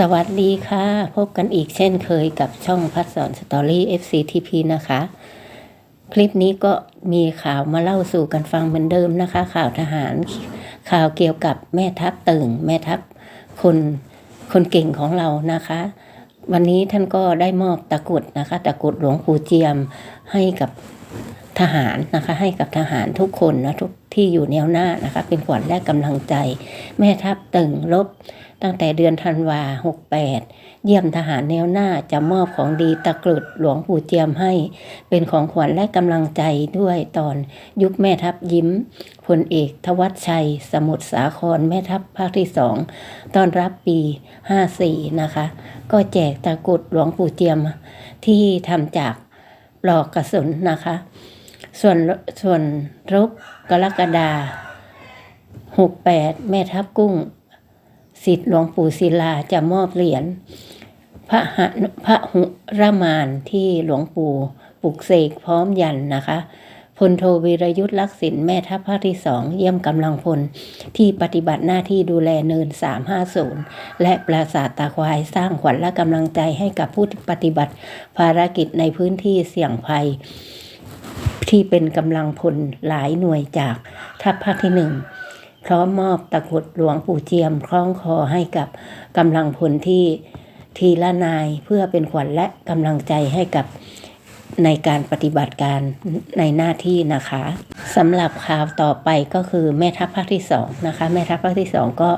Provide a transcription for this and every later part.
สวัสดีค่ะ พบกันอีกเช่นเคยกับช่องพัดสอนสตอรี่ FCTP นะคะ คลิปนี้ก็มีข่าวมาเล่าสู่กันฟังเหมือนเดิมนะคะ ข่าวทหารข่าวเกี่ยวกับแม่ทัพตึงแม่ทัพคนคนเก่งของเรานะคะ วันนี้ท่านก็ได้มอบตะกรุดนะคะตะกรุดหลวงปู่เจียมให้กับทหารนะคะ ให้กับทหารทุกคนนะทุก ที่อยู่แนวหน้านะคะ เป็นขวัญและกำลังใจ แม่ทัพตึงลบตั้งแต่เดือนธันวา 68 เยี่ยมทหารแนวหน้าจะมอบของดีตะกรุดหลวงปู่เจียมให้ เป็นของขวัญและกำลังใจด้วยตอนยุคแม่ทัพยิ้มพลเอกทวัชชัย สมุทรสาครแม่ทัพภาคที่สองตอนรับปี 54 นะคะ ก็แจกตะกรุดหลวงปู่เจียมที่ทำจากปลอกกระสุนนะคะ ส่วนส่วนรบกรกฎาหกแปดแม่ทัพกุ้งสิทธิ์หลวงปู่ศิลาจะมอบเหรียญพระหนุพระหุรมานที่หลวงปู่ปลุกเสกพร้อมยันนะคะพลโทวีรยุทธ์ลักษิณแม่ทัพภาคที่สองเยี่ยมกำลังพล ที่ปฏิบัติหน้าที่ดูแลเนิน 350 และปราสาทตาควายสร้างขวัญและกำลังใจให้กับผู้ปฏิบัติภารกิจในพื้นที่เสี่ยงภัย ที่เป็นกำลังพลหลายหน่วยจากทัพภาคที่หนึ่งพร้อมมอบตะกรุดหลวงปู่เจียมคล้องคอให้กับกำลังพลที่ทีละนายเพื่อเป็นขวัญและกำลังใจให้กับในการปฏิบัติการในหน้าที่นะคะสำหรับข่าวต่อไปก็คือแม่ทัพภาคที่สองนะคะแม่ทัพภาคที่สองก็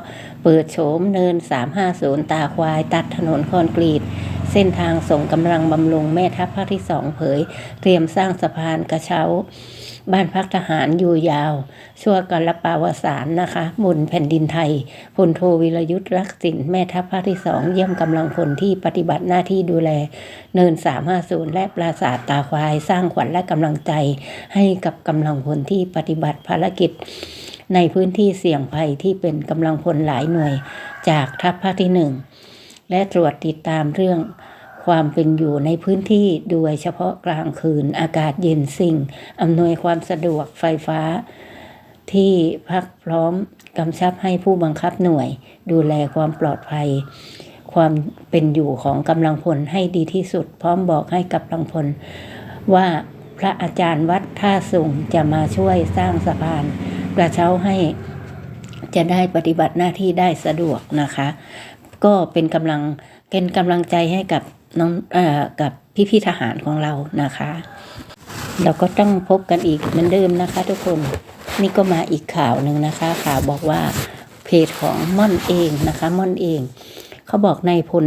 เปิดโฉมเนิน 350 ตาควาย ตัดถนนคอนกรีต ส้นทางส่งกำลังบำรุงแม่ทัพภาคที่สองเผย เตรียมสร้างสะพานกระเช้า บ้านพักทหารอยู่ยาว ชั่วกันละปาวสารนะคะบนแผ่นดินไทยพลโทวิรยุทธ์รักสินแม่ทัพภาคที่สองเยี่ยมกำลังพลที่ปฏิบัติหน้าที่ดูแล เนิน 350 และปราสาทตาควาย สร้างขวัญและกำลังใจ ให้กับกำลังพลที่ปฏิบัติภารกิจในพื้นที่เสี่ยงภัยที่เป็นกำลังพลหลายหน่วยจากทัพภาคที่หนึ่งและตรวจติดตามเรื่อง ความเป็นอยู่ในพื้นที่โดยเฉพาะกลางคืนอากาศเย็นสิ่ง อำนวยความสะดวกไฟฟ้า ที่พักพร้อมกำชับให้ผู้บังคับหน่วย ดูแลความปลอดภัย ความเป็นอยู่ของกำลังพลให้ดีที่สุด พร้อมบอกให้กับกำลังพล ว่าพระอาจารย์วัดท่าสุงจะมาช่วยสร้างสะพานกระเช้าให้จะได้ปฏิบัติหน้าที่ได้สะดวกนะคะ ก็เป็นกำลัง เป็นกำลังใจให้กับน้องเอ่อกับพี่ๆทหารของเรานะคะ เราก็ต้องพบกันอีกเหมือนเดิมนะคะ ทุกคนนี่ก็มาอีกข่าวหนึ่งนะคะ ข่าวบอกว่าเพจของม่อนเองนะคะม่อนเองเขาบอกนายพล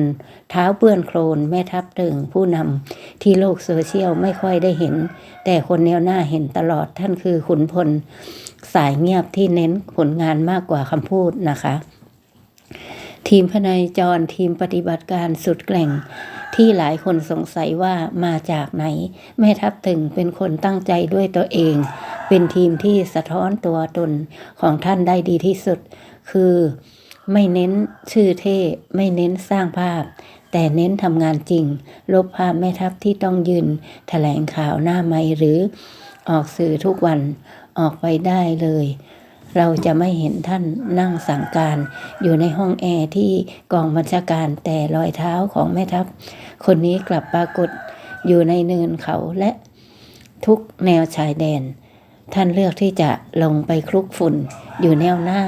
เท้าเปื้อนโคลนแม่ทัพตึงผู้นำที่โลกโซเชียลไม่ค่อยได้เห็น แต่คนแนวหน้าเห็นตลอดท่านคือขุนพลสายเงียบที่เน้นผลงานมากกว่าคำพูดนะคะ ทีมพนายจรทีมปฏิบัติการสุดแกร่ง ที่หลายคนสงสัยว่ามาจากไหน แม่ทัพถึงเป็นคนตั้งใจด้วยตัวเอง เป็นทีมที่สะท้อนตัวตนของท่านได้ดีที่สุด คือไม่เน้นชื่อเท่ไม่เน้นสร้างภาพ แต่เน้นทำงานจริง ลบภาพแม่ทัพที่ต้องยืนแถลงข่าวหน้าไม้หรือออกสื่อทุกวันออกไปได้เลย เราจะไม่เห็นท่านนั่งสั่งการ อยู่ในห้องแอร์ที่กองบัญชาการแต่รอยเท้าของแม่ทัพ คนนี้กลับปรากฏอยู่ในเนินเขาและทุกแนวชายแดน ท่านเลือกที่จะลงไปคลุกฝุ่นอยู่แนวหน้า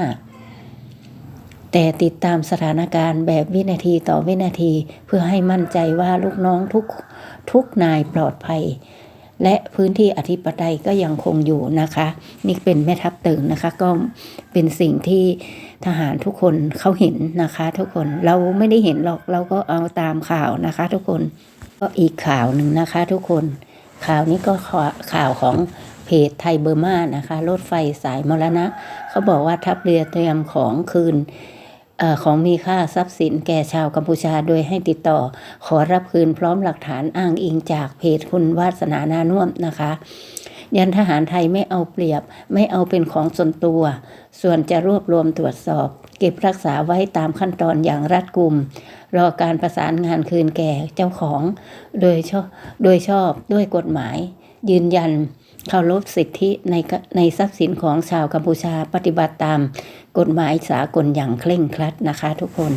แต่ติดตามสถานการณ์แบบวินาทีต่อวินาทีเพื่อให้มั่นใจว่าลูกน้องทุกทุกนายปลอดภัย และพื้นที่อธิปไตยก็ยังคงอยู่นะคะ นี่เป็นแม่ทัพตึงนะคะ ก็เป็นสิ่งที่ทหารทุกคนเขาเห็นนะคะ ทุกคนเราไม่ได้เห็นหรอกเราก็เอาตามข่าวนะคะ ทุกคนก็อีกข่าวหนึ่งนะคะ ทุกคนข่าวนี้ก็ข่าวของเพจไทยเบอร์มานะคะรถไฟสายมรณะเขาบอกว่าทัพเรือเตรียมของคืน ของมีค่าทรัพย์สินแก่ชาวกัมพูชาโดยให้ติดต่อ ขอรับคืนพร้อมหลักฐานอ้างอิงจากเพจคุณวาสนานานุ่มนะคะ ยันทหารไทยไม่เอาเปรียบ ไม่เอาเป็นของส่วนตัว ส่วนจะรวบรวมตรวจสอบ เก็บรักษาไว้ตามขั้นตอนอย่างรัดกุม รอการประสานงานคืนแก่เจ้าของ โดยชอบโดยชอบด้วยกฎหมาย ยืนยัน เคารพสิทธิในในทรัพย์สินของชาวกัมพูชาปฏิบัติตามกฎหมายสากลอย่างเคร่งครัดนะคะทุกคน